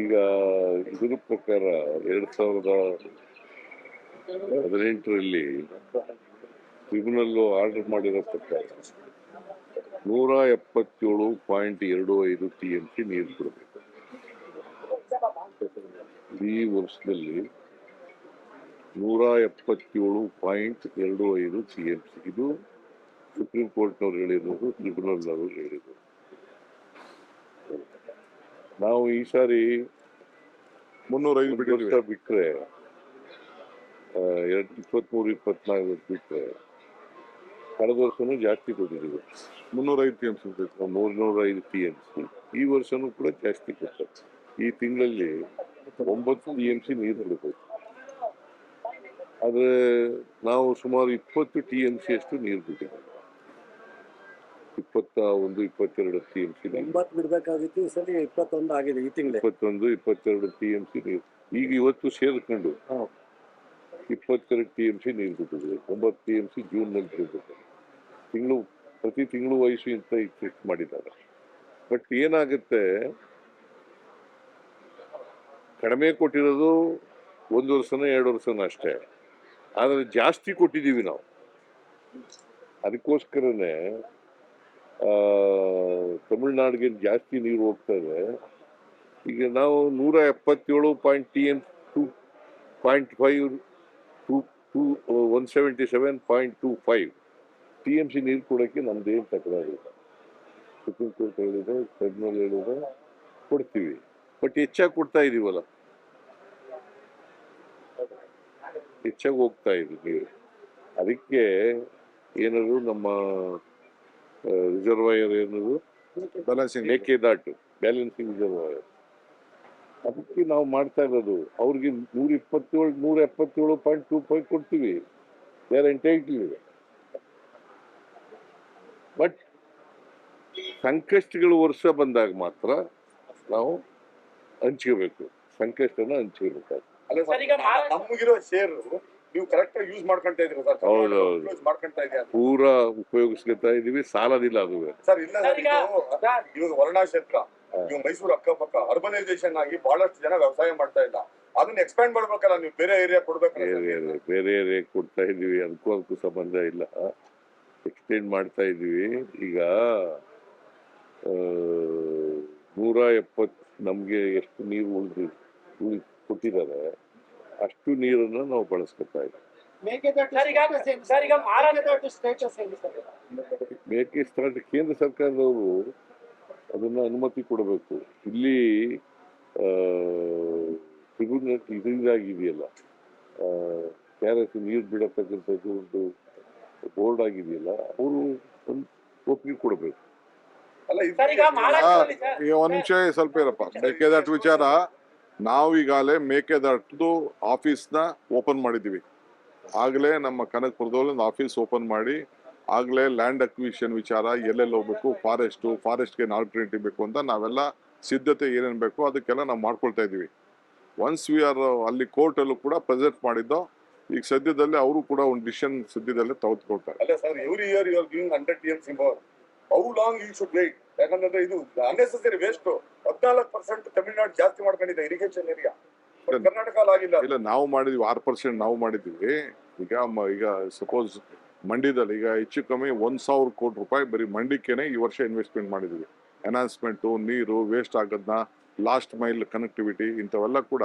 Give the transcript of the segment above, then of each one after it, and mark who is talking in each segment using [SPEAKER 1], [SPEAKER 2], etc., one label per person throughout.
[SPEAKER 1] ಈಗ ಇದ್ರ ಪ್ರಕಾರ ಎರಡ್ ಸಾವಿರದ ಹದಿನೆಂಟರಲ್ಲಿ ಟ್ರಿಬ್ಯುನಲ್ ಆರ್ಡರ್ ಮಾಡಿರೋ ಪ್ರಕಾರ ನೂರ ಎಪ್ಪತ್ತೇಳು ಪಾಯಿಂಟ್ ಎರಡು ಐದು ಟಿ ಎಂ ಸಿ ನೀರು ಬಿಡಬೇಕು. ಈ ವರ್ಷದಲ್ಲಿ ನೂರ ಎಪ್ಪತ್ತೇಳು ಪಾಯಿಂಟ್ ಎರಡು ಐದು ಟಿ ಎಂ ಸಿ. ಇದು ಸುಪ್ರೀಂ ಕೋರ್ಟ್ನವ್ರು ಹೇಳಿರೋದು, ಟ್ರಿಬ್ಯುನಲ್ನವರು ಹೇಳಿರೋದು. ನಾವು ಈ ಸಾರಿ
[SPEAKER 2] ಮುನ್ನೂರ ಐದು
[SPEAKER 1] ಒಂದು
[SPEAKER 2] ಬಿಟ್ಟಿದ್ವಿ
[SPEAKER 1] ವರ್ಷ ಎರಡ್ ಇಪ್ಪತ್ಮೂರು ಇಪ್ಪತ್ನಾಲ್ಕು ಬಿಟ್ರೆ ಕಳೆದ ವರ್ಷನೂ ಜಾಸ್ತಿ ಕೊಟ್ಟಿದ್ದೀವಿ.
[SPEAKER 2] ಮುನ್ನೂರ ಐದು ಟಿ ಎಂ ಸಿ
[SPEAKER 1] ಮೂರ್ನೂರೈದು ಟಿ ಎಂ ಸಿ ಈ ವರ್ಷನೂ ಕೂಡ ಜಾಸ್ತಿ ಕೊಡ್ತಾರೆ ಈ ತಿಂಗಳಲ್ಲಿ ಒಂಬತ್ತು ಟಿ ಎಂ ಸಿ ನೀರು ಬಿಡಬೇಕು ಆದರೆ ನಾವು ಸುಮಾರು ಇಪ್ಪತ್ತು ಟಿ ಎಂ ಸಿ ಅಷ್ಟು ನೀರು ಬಿಟ್ಟಿದ್ದೀವಿ. ಇಪ್ಪತ್ತ ಒಂದು ಇಪ್ಪತ್ತೆರಡು ಟಿ ಎಂ ಸಿ
[SPEAKER 3] ಒಂಬತ್ತು ಬಿಡ್ಬೇಕಾಗಿತ್ತು ಈ ಸಲ ಇಪ್ಪತ್ತೊಂದು ಆಗಿದೆ ಈ ತಿಂಗಳು.
[SPEAKER 1] ಇಪ್ಪತ್ತೊಂದು ಇಪ್ಪತ್ತೆರಡು ಟಿ ಎಂ ಸಿ ನೀರು ಈಗ ಇವತ್ತು ಸೇರ್ಕೊಂಡು ಇಪ್ಪತ್ತೆರಡು ಟಿ ಎಂ ಸಿ ನೀರು ಬಿಟ್ಟಿದೆ ಒಂಬತ್ತು ಟಿ ಎಂ ಸಿ ಜೂನ್ನಲ್ಲಿ ಬಿಡಬೇಕು ತಿಂಗಳು ಪ್ರತಿ ತಿಂಗಳು ವಯಸ್ಸು ಇಂತ ಚೆಕ್ ಮಾಡಿದ್ದಾರೆ. ಬಟ್ ಏನಾಗುತ್ತೆ? ಕಡಿಮೆ ಕೊಟ್ಟಿರೋದು ಒಂದು ವರ್ಷನ ಎರಡು ವರ್ಷನ ಅಷ್ಟೇ. ಆದರೆ ಜಾಸ್ತಿ ಕೊಟ್ಟಿದ್ದೀವಿ ನಾವು. ಅದಕ್ಕೋಸ್ಕರನೇ ತಮಿಳ್ನಾಡಿಗೆ ಜಾಸ್ತಿ ನೀರು ಹೋಗ್ತಾ ಇದೆ. ಈಗ ನಾವು ನೂರ ಎಪ್ಪತ್ತೇಳು point T M two point five two two one seventy seven point two five T M C ನೀರು ಕೊಡೋಕ್ಕೆ ನಮ್ದೇನು ತಕರಾರಿಲ್ಲ ಸುಪ್ರೀಂ ಕೋರ್ಟ್ ಹೇಳಿದೆ, ಟ್ರಿಬ್ಯುನಲ್ ಹೇಳಿದೆ, ಕೊಡ್ತೀವಿ. ಬಟ್ ಹೆಚ್ಚಾಗಿ ಕೊಡ್ತಾ ಇದೀವಲ್ಲ. ಹೆಚ್ಚಾಗಿ ಹೋಗ್ತಾ ಇದೆ ನೀರು. ಅದಕ್ಕೆ ಏನಾದರೂ ನಮ್ಮ ರಿಸರ್ವಾಯರ್ ಏನದು
[SPEAKER 2] ಬ್ಯಾಲೆನ್ಸಿಂಗ್
[SPEAKER 1] ಮೇಕೆದಾಟು ಬ್ಯಾಲೆನ್ಸಿಂಗ್ ರಿಸರ್ವಾಯರ್. ಅದಕ್ಕೆ ನಾವು ಮಾಡ್ತಾ ಇರೋದು ಅವ್ರಿಗೆ ನೂರ ಇಪ್ಪತ್ತೇಳು ನೂರ ಎಪ್ಪತ್ತೇಳು ಪಾಯಿಂಟ್ ಟೂ ಫೈವ್ ಕೊಡ್ತೀವಿ. ಬೇರೆ ಎಂಟೈಟ್ಲ್ ಬಟ್ ಸಂಕಷ್ಟಗಳು ವರ್ಷ ಬಂದಾಗ ಮಾತ್ರ ನಾವು ಹಂಚ್ಕೋಬೇಕು. ಸಂಕಷ್ಟನ ಹಂಚ್ಕೋಬೇಕಾಗ್ತದೆ.
[SPEAKER 4] ಅಲ್ಲ ಸರ್ ಈಗ ನಮಗಿರೋ ಶೇರ್ ನೀವು ಕರೆಕ್ಟ್ ಆಗಿ ಯೂಸ್ ಮಾಡ್ಕೊಂತ ಇದೀರ ಸರ್
[SPEAKER 1] ಹೌದು, ಹೌದು.
[SPEAKER 4] ಯೂಸ್ ಮಾಡ್ಕೊಂತ ಇದೆಯಾ
[SPEAKER 1] ಪೂರ ಉಪಯೋಗಿಸ್ಕೊತಾ ಇದೀವಿ ಸಾಲದಿಲ್ಲ ಅದು
[SPEAKER 4] ಸರ್ ಇಲ್ಲ
[SPEAKER 5] ಸರ್ ಈಗ-
[SPEAKER 4] ಇದು ಇವಾಗ ವರ್ಣಾ ಕ್ಷೇತ್ರ ನೀವು ಮೈಸೂರು ಅಕ್ಕಪಕ್ಕ ಅರ್ಬನೈಸೇಷನ್ ಆಗಿ ಬಹಳಷ್ಟು ಜನ ವ್ಯವಸಾಯ ಮಾಡ್ತಾ ಇಲ್ಲ. ಅದನ್ನ ಎಕ್ಸ್ಪ್ಯಾಂಡ್ ಮಾಡ್ಬೇಕಲ್ಲ ನೀವು ಬೇರೆ ಏರಿಯಾ ಕೊಡ್ಬೇಕಲ್ಲ
[SPEAKER 1] ಬೇರೆ ಬೇರೆ ಕೊಡ್ತಾ ಇದೀವಿ ಅದಕ್ಕೂ ಅದಕ್ಕೂ ಸಂಬಂಧ ಇಲ್ಲ. ಎಕ್ಸ್ಟೆಂಡ್ ಮಾಡ್ತಾ ಇದೀವಿ ಈಗ ಆ, ನೂರ ಎಪ್ಪತ್ ನಮ್ಗೆ ಎಷ್ಟು ನೀರು ಉಳಿದು ಉಳಿ ಕೊಟ್ಟಿದ್ದಾರೆ. ಅಷ್ಟು ನೀರನ್ನು ನಾವು ಬಳಸ್ಕೊತಾ ಇದ್ದೀವಿ
[SPEAKER 5] ಸರ್? ಈಗ ಸರ್ ಈಗ ಮಹಾರಾಷ್ಟ್ರ ಸ್ಟೇಟಸ್ ಹೇಳಿ ಸರ್?
[SPEAKER 1] ಮೇಕೆ ಸ್ಟಾರ್ಟ್ ಕೇಂದ್ರ ಸರ್ಕಾರದವರು ಅದನ್ನು ಅನುಮತಿ ಕೊಡಬೇಕು. ಇಲ್ಲಿ ಟ್ರಿಬ್ಯುನಲ್ ಇದರಿಂದಾಗಿದೆಯಲ್ಲ ಕೆ ಆರ್ ಎಸ್ ನೀರು ಬಿಡತಕ್ಕಂಥದ್ದು ಒಂದು ಬೋರ್ಡ್ ಆಗಿದೆಯಲ್ಲ ಅವರು ಒಂದು ಒಪ್ಪಿಗೆ ಕೊಡಬೇಕು.
[SPEAKER 4] ಅಲ್ಲ ಒಂದು
[SPEAKER 5] ಸರ್ ಈಗ ಮಹಾರಾಷ್ಟ್ರದಲ್ಲಿ ಸರ್.
[SPEAKER 2] ಈಗ ನಿಮಿಷ ಸ್ವಲ್ಪ ಇರಪ್ಪ. ಮೇಕೆದಾಟು ವಿಚಾರ ನಾವು ಈಗಾಗಲೇ ಮೇಕೆದಾಟದು ಆಫೀಸ್ನ ಓಪನ್ ಮಾಡಿದ್ದೀವಿ. ಆಗಲೇ ನಮ್ಮ ಕನಕಪುರದಲ್ಲಿ ಒಂದು ಆಫೀಸ್ ಓಪನ್ ಮಾಡಿ, ಆಗಲೇ ಲ್ಯಾಂಡ್ ಅಕ್ವಿಷನ್ ವಿಚಾರ, ಎಲ್ಲೆಲ್ಲಿ ಹೋಗ್ಬೇಕು, ಫಾರೆಸ್ಟು, ಫಾರೆಸ್ಟ್ಗೆ ಆಲ್ಟರ್ನೇಟಿವ್ ಬೇಕು ಅಂತ ನಾವೆಲ್ಲ ಸಿದ್ಧತೆ ಏನೇನು ಬೇಕು ಅದಕ್ಕೆಲ್ಲ ನಾವು ಮಾಡ್ಕೊಳ್ತಾ ಇದ್ದೀವಿ. ಒನ್ಸ್ ವಿ ಆರ್ ಅಲ್ಲಿ ಕೋರ್ಟಲ್ಲೂ ಕೂಡ ಪ್ರೆಸೆಂಟ್ ಮಾಡಿದ್ದು, ಈಗ ಸದ್ಯದಲ್ಲೇ ಅವರು ಕೂಡ ಒಂದು ಡಿಸಿಷನ್ ಸದ್ಯದಲ್ಲೇ ತೆಗೆದುಕೊಳ್ತಾರೆ.
[SPEAKER 4] ಅಲ್ಲ sir every year you are giving hundred T M C more how long you should wait ಯಾಕಂದ್ರೆ ಇದು ಅನ್ನೆಸರಿ ವೇಸ್ಟ್ ಹದಿನಾಲ್ಕು ಪರ್ಸೆಂಟ್ ತಮಿಳ್ನಾಡು ಜಾಸ್ತಿ ಮಾಡ್ಕೊಂಡಿದೆ ಇರಿಗೇಷನ್ ಏರಿಯಾ ಕರ್ನಾಟಕ ಆಗಿಲ್ಲ.
[SPEAKER 2] ಇಲ್ಲ ನಾವು ಮಾಡಿದ್ವಿ ಆರ್ ಪರ್ಸೆಂಟ್ ನಾವು ಮಾಡಿದ್ವಿ. ಈಗ ಈಗ ಸಪೋಸ್ ಮಂಡ್ಯದಲ್ಲಿ ಈಗ ಹೆಚ್ಚು ಕಮ್ಮಿ ಒಂದ್ ಸಾವಿರ ಕೋಟಿ ರೂಪಾಯಿ ಬರೀ ಮಂಡಿಕೆನೆ ಈ ವರ್ಷ ಇನ್ವೆಸ್ಟ್ಮೆಂಟ್ ಮಾಡಿದ್ವಿ. ಎನ್ಹಾನ್ಸ್ಮೆಂಟು ನೀರು ವೇಸ್ಟ್ ಆಗದ್ನ ಲಾಸ್ಟ್ ಮೈಲ್ ಕನೆಕ್ಟಿವಿಟಿ ಇಂಥವೆಲ್ಲ ಕೂಡ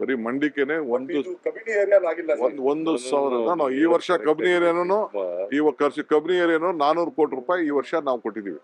[SPEAKER 2] ಬರೀ ಮಂಡಿಕೆನೆ ಒಂದು ಒಂದ್ ಒಂದು ಸಾವಿರ. ನಾವು ಈ ವರ್ಷ ಕಬಿನಿ ಏರಿಯಾನು ಈ ಖರ್ಚು ಕಬಿನಿ ಏರಿಯಾನು ನಾನೂರು ಕೋಟಿ ರೂಪಾಯಿ ಈ ವರ್ಷ ನಾವು ಕೊಟ್ಟಿದ್ದೀವಿ